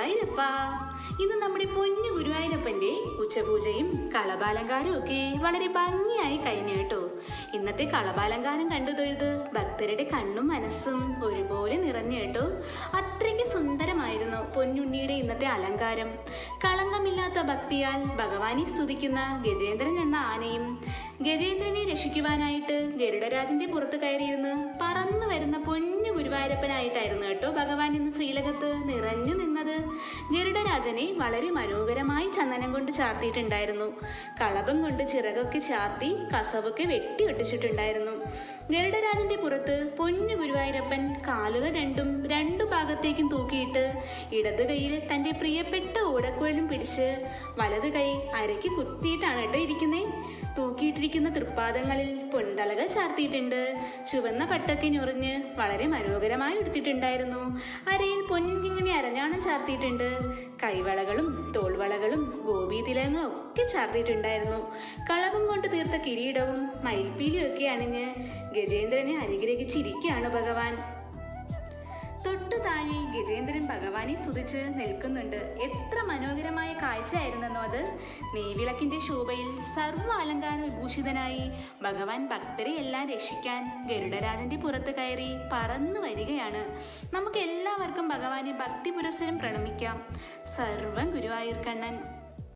ഗുരുവായൂരപ്പ. ഇന്ന് നമ്മുടെ പൊന്നു ഗുരുവായൂരപ്പന്റെ ഉച്ചപൂജയും കളഭാലങ്കാരവും ഒക്കെ വളരെ ഭംഗിയായി കഴിഞ്ഞു കേട്ടോ. ഇന്നത്തെ കളഭാലങ്കാരം കണ്ടു തൊഴുത് ഭക്തരുടെ കണ്ണും മനസ്സും ഒരുപോലെ നിറഞ്ഞു കേട്ടോ. അത്രയ്ക്ക് സുന്ദരമായിരുന്നു പൊന്നുണ്ണിയുടെ ഇന്നത്തെ അലങ്കാരം. കളങ്കമില്ലാത്ത ഭക്തിയാൽ ഭഗവാനെ സ്തുതിക്കുന്ന ഗജേന്ദ്രൻ എന്ന ആനയും ഗജേന്ദ്രനെ രക്ഷിക്കുവാനായിട്ട് ഗരുഡരാജന്റെ പുറത്ത് കയറിയിരുന്ന് പറന്നു വരുന്ന കേട്ടോ. ഭഗവാൻ ഇന്ന് ശ്രീലകത്ത് നിറഞ്ഞു നിന്നത്. ഗരുഡരാജനെ വളരെ മനോഹരമായി ചന്ദനം കൊണ്ട് ചാർത്തിയിട്ടുണ്ടായിരുന്നു. കളഭം കൊണ്ട് ചിറകൊക്കെ ചാർത്തി കസവൊക്കെ വെട്ടി ഒട്ടിച്ചിട്ടുണ്ടായിരുന്നു. ഗരുഡരാജന്റെ പുറത്ത് പൊന്നു ഗുരുവായൂരപ്പൻ കാലുകൾ രണ്ടും രണ്ടു ഭാഗത്തേക്കും തൂക്കിയിട്ട് ഇടതു കൈയിൽ തന്റെ പ്രിയപ്പെട്ട ഓടക്കുഴലും പിടിച്ച് വലത് കൈ അരയ്ക്ക് കുത്തിയിട്ടാണ് കേട്ടോ ഇരിക്കുന്നേ. തൂക്കിയിട്ടിരിക്കുന്ന തൃപ്പാദങ്ങളിൽ പൊൻതലകൾ ചാർത്തിയിട്ടുണ്ട്. ചുവന്ന പട്ടൊക്കെ ഞൊറിഞ്ഞ് വളരെ മനോഹരമായി എടുത്തിട്ടുണ്ടായിരുന്നു. അരയിൽ പൊന്നിൻ കിങ്ങിണി അരഞ്ഞാണം ചാർത്തിയിട്ടുണ്ട്. കൈവളകളും തോൾവളകളും ഗോപീതിലങ്ങളും ഒക്കെ ചാർത്തിയിട്ടുണ്ടായിരുന്നു. കളവും കൊണ്ട് തീർത്ത കിരീടവും മയിൽപ്പീലിയും ഒക്കെ അണിഞ്ഞ് ഗജേന്ദ്രനെ അനുഗ്രഹിച്ചിരിക്കുകയാണ് ഭഗവാൻ. തൊട്ടു താഴെ ഗജേന്ദ്രൻ ഭഗവാനെ സ്തുതിച്ച് നിൽക്കുന്നുണ്ട്. എത്ര മനോഹരമായ കാഴ്ചയായിരുന്നെന്നോ അത്. നെയ്വിളക്കിന്റെ ശോഭയിൽ സർവ അലങ്കാര വിഭൂഷിതനായി ഭഗവാൻ ഭക്തരെ എല്ലാം രക്ഷിക്കാൻ ഗരുഡരാജന്റെ പുറത്ത് കയറി പറന്നു വരികയാണ്. നമുക്ക് എല്ലാവർക്കും ഭഗവാനെ ഭക്തി പുരസ്സരം പ്രണമിക്കാം. സർവം ഗുരുവായൂർ കണ്ണൻ